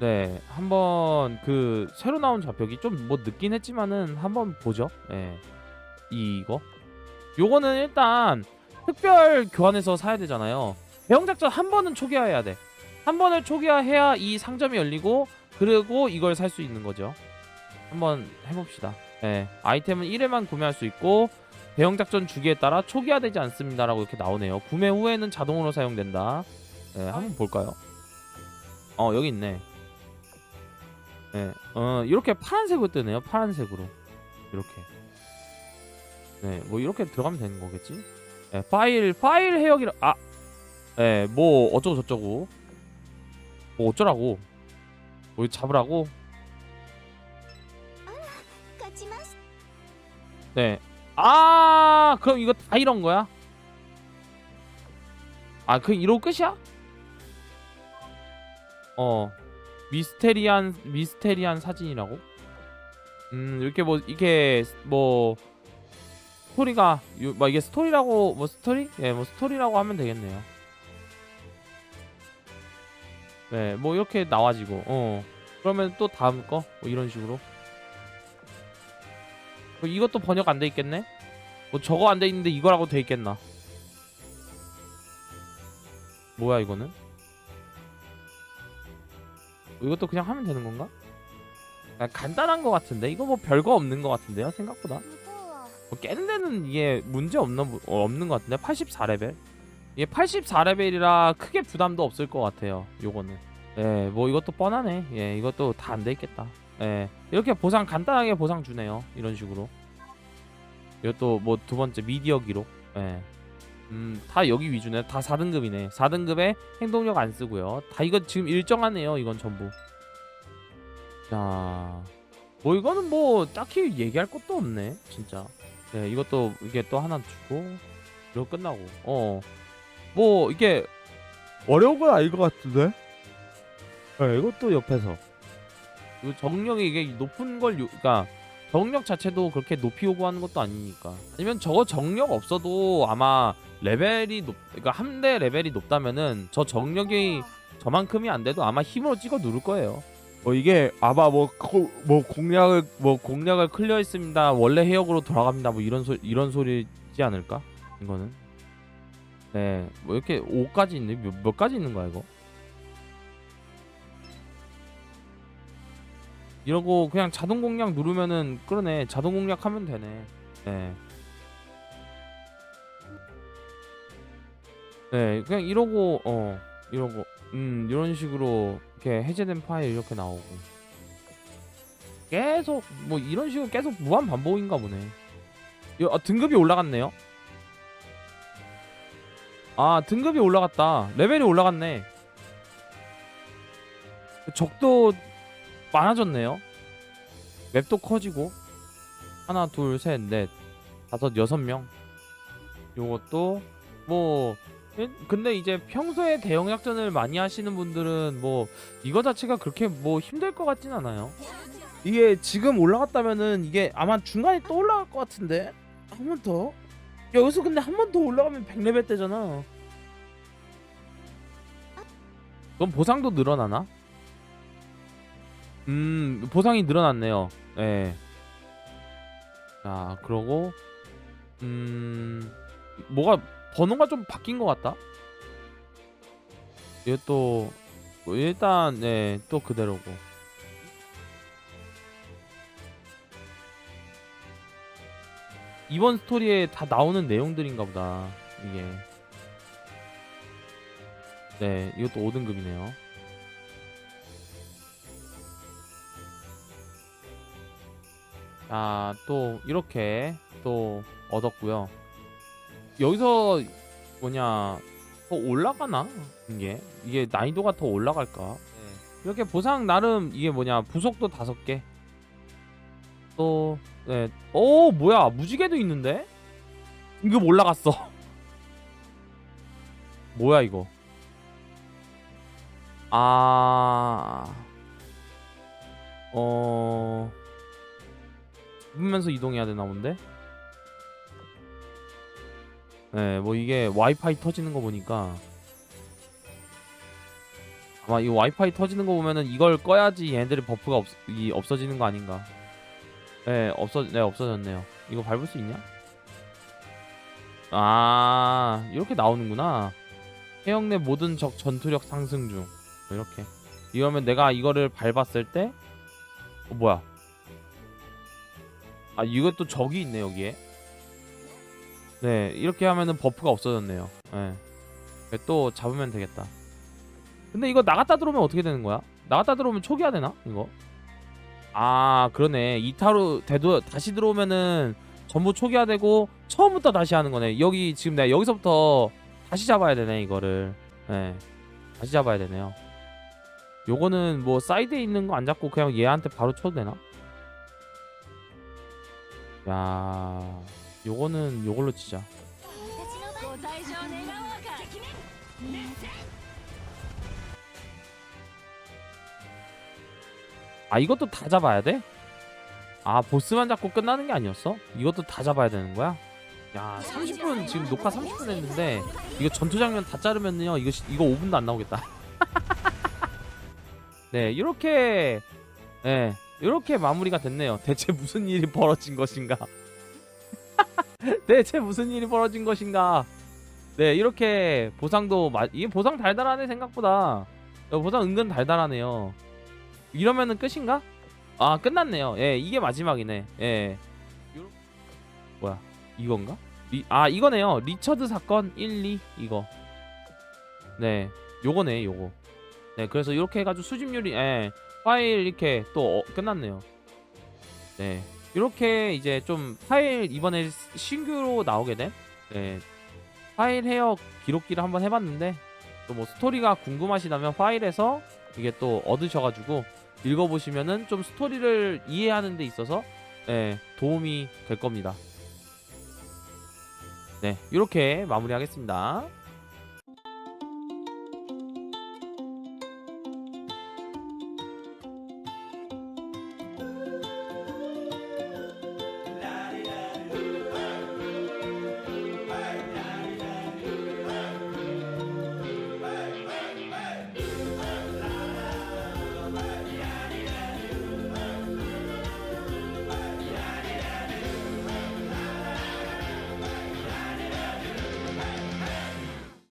네, 한번 그 새로 나온 좌표기 좀 뭐 늦긴 했지만은 한번 보죠. 예. 이거. 요거는 일단 특별 교환해서 사야 되잖아요. 대형 작전 한 번은 초기화해야 돼. 한 번을 초기화해야 이 상점이 열리고 그리고 이걸 살 수 있는 거죠. 한번 해봅시다. 예. 아이템은 1회만 구매할 수 있고 대형 작전 주기에 따라 초기화되지 않습니다라고 이렇게 나오네요. 구매 후에는 자동으로 사용된다. 예, 한번 볼까요? 어, 여기 있네. 네, 어, 이렇게 파란색으로 뜨네요. 파란색으로. 이렇게. 네, 뭐 이렇게 들어가면 되는 거겠지? 네, 파일, 파일 해역이라, 아! 네, 뭐 어쩌고저쩌고. 뭐 어쩌라고. 뭐 잡으라고. 네. 아, 그럼 이거 다 이런 거야? 아, 그 이러고 끝이야? 어. 미스테리한 미스테리한 사진이라고? 음, 이렇게 뭐 이게 뭐 스토리가 요- 뭐 이게 스토리라고 뭐 스토리? 예, 뭐 스토리라고 하면 되겠네요. 네, 뭐 이렇게 나와지고, 어, 그러면 또 다음 거 뭐 이런 식으로. 뭐 이것도 번역 안 돼 있겠네? 뭐 저거 안 돼 있는데 이거라고 돼 있겠나? 뭐야 이거는? 이것도 그냥 하면 되는 건가? 아, 간단한 것 같은데? 이거 뭐 별거 없는 것 같은데요 생각보다? 뭐 깨는 데는 이게 문제 없는 어, 없는 것 같은데? 84레벨? 이게 84레벨이라 크게 부담도 없을 것 같아요 요거는. 예뭐 이것도 뻔하네. 예 이것도 다 안 돼 있겠다. 예 이렇게 보상 간단하게 보상 주네요 이런 식으로. 이것도 뭐 두 번째 미디어 기록. 예. 음, 다 여기 위주네. 다 4등급이네. 4등급에 행동력 안 쓰고요. 다 이거 지금 일정하네요. 이건 전부. 자, 뭐 이거는 뭐 딱히 얘기할 것도 없네. 진짜. 네, 이것도 이게 또 하나 주고 이거 끝나고. 어, 뭐 이게 어려운 건 아닐 것 같은데. 네, 이것도 옆에서. 이 정력이 이게 높은 걸, 요, 그러니까 정력 자체도 그렇게 높이 요구하는 것도 아니니까. 아니면 저거 정력 없어도 아마 레벨이 높, 그러니까 함대 레벨이 높다면은 저 정력이 저만큼이 안 돼도 아마 힘으로 찍어 누를 거예요. 뭐 이게 아마 뭐, 코- 뭐 공략을 뭐 공략을 클리어했습니다. 원래 해역으로 돌아갑니다. 뭐 이런 소 이런 소리지 않을까? 이거는. 네, 뭐 이렇게 5까지 있네. 몇, 몇 가지 있는 거야 이거? 이러고 그냥 자동 공략 누르면은 그러네. 자동 공략하면 되네. 네. 네, 그냥 이러고 어 이러고 음 이런 식으로 이렇게 해제된 파일 이렇게 나오고 계속 뭐 이런 식으로 계속 무한 반복인가 보네. 여, 아, 등급이 올라갔네요. 아 등급이 올라갔다. 레벨이 올라갔네. 적도 많아졌네요. 맵도 커지고 하나 둘 셋 넷 다섯 여섯 명. 요것도 뭐 예, 근데 이제 평소에 대형 약전을 많이 하시는 분들은 뭐 이거 자체가 그렇게 뭐 힘들 것 같진 않아요. 이게 지금 올라갔다면은 이게 아마 중간에 또 올라갈 것 같은데 한 번 더. 여기서 근데 한 번 더 올라가면 100레벨 되잖아. 그럼 보상도 늘어나나? 음 보상이 늘어났네요. 예. 자 그러고 음 뭐가 번호가 좀 바뀐 것 같다. 이것도 뭐 일단 네 또 그대로고. 이번 스토리에 다 나오는 내용들인가 보다 이게. 네 이것도 5등급이네요. 자, 또 이렇게 또 얻었고요. 여기서 뭐냐 더 올라가나 이게 이게 난이도가 더 올라갈까? 이렇게 보상 나름 이게 뭐냐 부속도 다섯 개. 또 네. 오 뭐야 무지개도 있는데? 이거 올라갔어. 뭐야 이거? 아. 어. 잡으면서 이동해야 되나 본데? 네, 뭐 이게 와이파이 터지는 거 보니까 아마 이 와이파이 터지는 거 보면은 이걸 꺼야지 얘네들의 버프가 없, 이 없어지는 거 아닌가. 네, 없어, 네 없어졌네요. 이거 밟을 수 있냐? 아, 이렇게 나오는구나. 해역 내 모든 적 전투력 상승 중. 뭐 이렇게. 이러면 내가 이거를 밟았을 때, 어, 뭐야? 아, 이것도 적이 있네 여기에. 네, 이렇게 하면은 버프가 없어졌네요. 네. 또 잡으면 되겠다. 근데 이거 나갔다 들어오면 어떻게 되는 거야? 나갔다 들어오면 초기화 되나? 이거? 아 그러네 이타로 되도 다시 들어오면은 전부 초기화되고 처음부터 다시 하는 거네 여기 지금 내가 여기서부터 다시 잡아야 되네 이거를 네 다시 잡아야 되네요 요거는 뭐 사이드에 있는 거 안 잡고 그냥 얘한테 바로 쳐도 되나? 야 요거는 요걸로 치자 아 이것도 다 잡아야 돼? 아 보스만 잡고 끝나는 게 아니었어? 이것도 다 잡아야 되는 거야? 야 30분 지금 녹화 30분 했는데 이거 전투 장면 다 자르면요 이거 이거 5분도 안 나오겠다 네 이렇게 네 이렇게 마무리가 됐네요 대체 무슨 일이 벌어진 것인가 대체 무슨 일이 벌어진 것인가? 네 이렇게 보상도 마, 이게 보상 달달하네 생각보다 어, 보상 은근 달달하네요. 이러면은 끝인가? 아 끝났네요. 예, 이게 마지막이네. 예. 뭐야? 이건가? 리, 아 이거네요. 리처드 사건 1, 2 이거. 네, 요거네, 요거. 네, 그래서 이렇게 해 가지고 수집률이, 예, 파일 이렇게 또 어, 끝났네요. 네, 이렇게 이제 좀 파일 이번에 신규로 나오게 된, 네, 파일 해역 기록기를 한번 해봤는데 또 뭐 스토리가 궁금하시다면 파일에서 이게 또 얻으셔가지고 읽어보시면은 좀 스토리를 이해하는 데 있어서 예, 도움이 될 겁니다. 네, 이렇게 마무리하겠습니다.